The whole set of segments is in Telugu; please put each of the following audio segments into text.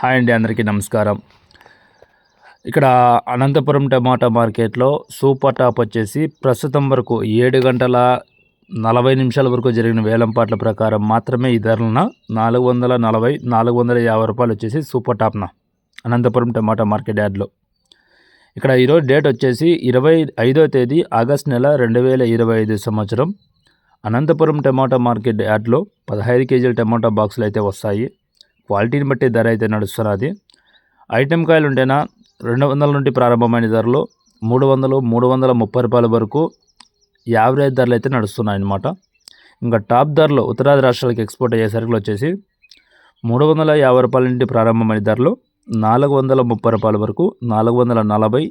హాయ్ అండి అందరికీ నమస్కారం. ఇక్కడ అనంతపురం టమాటా మార్కెట్లో సూపర్ టాప్ వచ్చేసి ప్రస్తుతం వరకు ఏడు గంటల నలభై నిమిషాల వరకు జరిగిన వేలంపాట్ల ప్రకారం మాత్రమే ఈ ధరలన నాలుగు వందల నలభై నాలుగు వందల యాభై రూపాయలు వచ్చేసి సూపర్ టాప్న అనంతపురం టమాటా మార్కెట్ యార్డ్లో ఇక్కడ ఈరోజు డేట్ వచ్చేసి ఇరవై ఐదో తేదీ ఆగస్ట్ నెల రెండు వేల ఇరవై ఐదు సంవత్సరం. అనంతపురం టమాటా మార్కెట్ యార్డ్లో పదహైదు కేజీల టమాటా బాక్సులు అయితే వస్తాయి. క్వాలిటీని బట్టి ధర అయితే నడుస్తున్నది ఐటెం కాయలు ఉంటేనా రెండు వందల నుండి ప్రారంభమైన ధరలు మూడు వందలు మూడు వందల ముప్పై రూపాయల వరకు యావరేజ్ ధరలు అయితే నడుస్తున్నాయి అన్నమాట. ఇంకా టాప్ ధరలు ఉత్తరాది రాష్ట్రాలకు ఎక్స్పోర్ట్ అయ్యే సరుకులు వచ్చేసి మూడు వందల యాభై రూపాయల నుండి ప్రారంభమైన ధరలు నాలుగు వందల ముప్పై రూపాయల వరకు నాలుగు వందల నలభై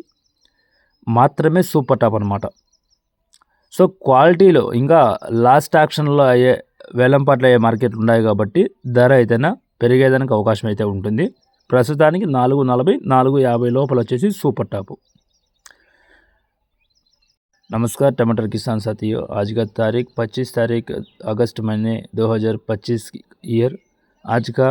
మాత్రమే సూపర్ టాప్ అనమాట సో క్వాలిటీలో ఇంకా లాస్ట్ యాక్షన్లో అయ్యే వేలంపాట్లు అయ్యే మార్కెట్ ఉన్నాయి కాబట్టి ధర అయితేనా పెరిగేదానికి అవకాశం అయితే ఉంటుంది ప్రస్తుతానికి నాలుగు నలభై నాలుగు యాభై లోపల వచ్చేసి సూపర్ టాపు नमस्कार टमाटर किसान साथियों आज का तारीख 25 तारीख अगस्त महीने 2025 ईयर आज का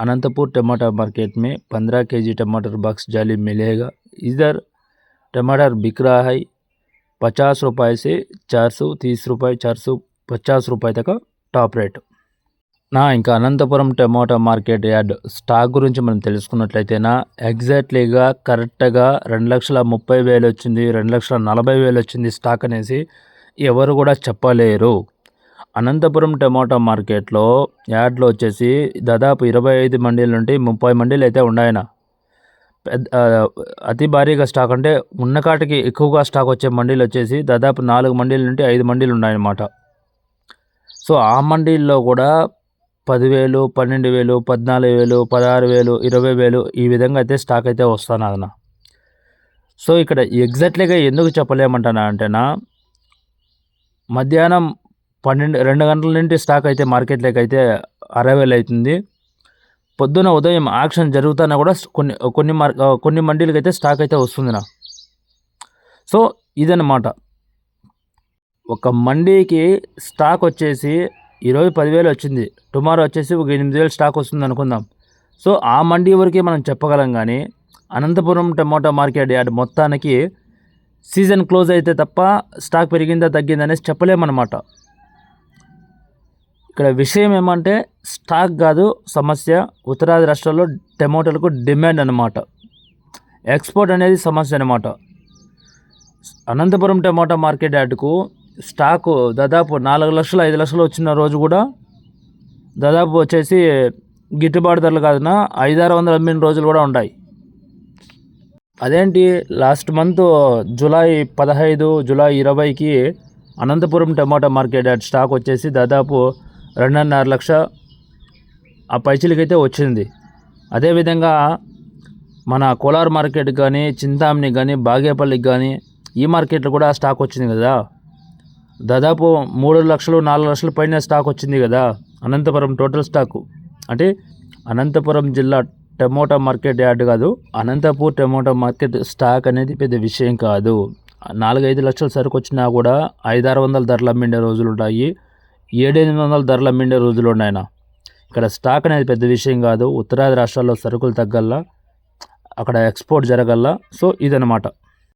अनंतपुर टमाटर मार्केट में 15 केजी टमाटर बॉक्स जाली मिलेगा इधर टमाटर बिक रहा है पचास रुपये से चार सौ तीस रुपये चार सौ पचास रुपये तक टॉप रेट నా ఇంకా Anantapuram tomato market yard stock గురించి మనం తెలుసుకున్నట్లయితేనా ఎగ్జాక్ట్లీగా కరెక్ట్గా రెండు లక్షల ముప్పై వేలు వచ్చింది రెండు లక్షల నలభై వేలు వచ్చింది స్టాక్ అనేసి ఎవరు కూడా చెప్పలేరు. అనంతపురం టమాటో మార్కెట్లో యార్డ్లో వచ్చేసి దాదాపు ఇరవై ఐదు మండీల నుండి ముప్పై మండీలు అయితే ఉన్నాయన. పెద్ద అతి భారీగా స్టాక్ అంటే ఉన్నకాటికి ఎక్కువగా స్టాక్ వచ్చే మండీలు వచ్చేసి దాదాపు నాలుగు మండీల నుండి ఐదు మండీలు ఉన్నాయన్నమాట. సో ఆ మండీల్లో కూడా పదివేలు పన్నెండు వేలు పద్నాలుగు వేలు పదహారు వేలు ఇరవై వేలు ఈ విధంగా అయితే స్టాక్ అయితే వస్తాను అదన సో ఇక్కడ ఎగ్జాక్ట్లీగా ఎందుకు చెప్పలేమంటానా అంటేనా మధ్యాహ్నం పన్నెండు రెండు గంటల నుండి స్టాక్ అయితే మార్కెట్లోకి అయితే అరవై వేలు అవుతుంది పొద్దున ఉదయం ఆక్షన్ జరుగుతున్నా కూడా కొన్ని కొన్ని మార్ కొన్ని మండీలకి అయితే స్టాక్ అయితే వస్తుంది నా సో ఇదన్నమాట. ఒక మండీకి స్టాక్ వచ్చేసి ఈరోజు పదివేలు వచ్చింది. టుమారో వచ్చేసి ఒక ఎనిమిది వేలు స్టాక్ వస్తుంది అనుకుందాం. సో ఆ మండీ వరకే మనం చెప్పగలం కానీ అనంతపురం టమోటా మార్కెట్ యార్డ్ మొత్తానికి సీజన్ క్లోజ్ అయితే తప్ప స్టాక్ పెరిగిందా తగ్గిందా అనేసి చెప్పలేమన్నమాట. ఇక్కడ విషయం ఏమంటే స్టాక్ కాదు సమస్య. ఉత్తరాది రాష్ట్రాల్లో టమోటాలకు డిమాండ్ అనమాట ఎక్స్పోర్ట్ అనేది సమస్య అనమాట అనంతపురం టమోటా మార్కెట్ యార్డ్కు స్టాకు దాదాపు నాలుగు లక్షలు ఐదు లక్షలు వచ్చిన రోజు కూడా దాదాపు వచ్చేసి గిట్టుబాటు ధరలు కాదున ఐదారు వందలు అమ్మిన రోజులు కూడా ఉన్నాయి అదేంటి లాస్ట్ మంత్ జూలై పదహైదు జూలై ఇరవైకి అనంతపురం టమాటా మార్కెట్ స్టాక్ వచ్చేసి దాదాపు రెండున్నర లక్ష ఆ పైచిలకైతే వచ్చింది. అదేవిధంగా మన కోలార్ మార్కెట్ కానీ చింతామణి కానీ బాగేపల్లికి కానీ ఈ మార్కెట్లో కూడా స్టాక్ వచ్చింది కదా. దాదాపు మూడు లక్షలు నాలుగు లక్షల పైన స్టాక్ వచ్చింది కదా అనంతపురం టోటల్ స్టాకు. అంటే అనంతపురం జిల్లా టమోటా మార్కెట్ యార్డ్ కాదు అనంతపూర్ టమోటా మార్కెట్ స్టాక్ అనేది పెద్ద విషయం కాదు. నాలుగైదు లక్షల సరుకు వచ్చినా కూడా ఐదారు వందల ధరలు అమ్మిండే రోజులు ఉంటాయి ఏడెనిమిది వందల ధరలు అమ్మిండే రోజులు ఉన్నాయన ఇక్కడ స్టాక్ అనేది పెద్ద విషయం కాదు ఉత్తరాది రాష్ట్రాల్లో సరుకులు తగ్గల్లా అక్కడ ఎక్స్పోర్ట్ జరగల్లా. సో ఇదనమాట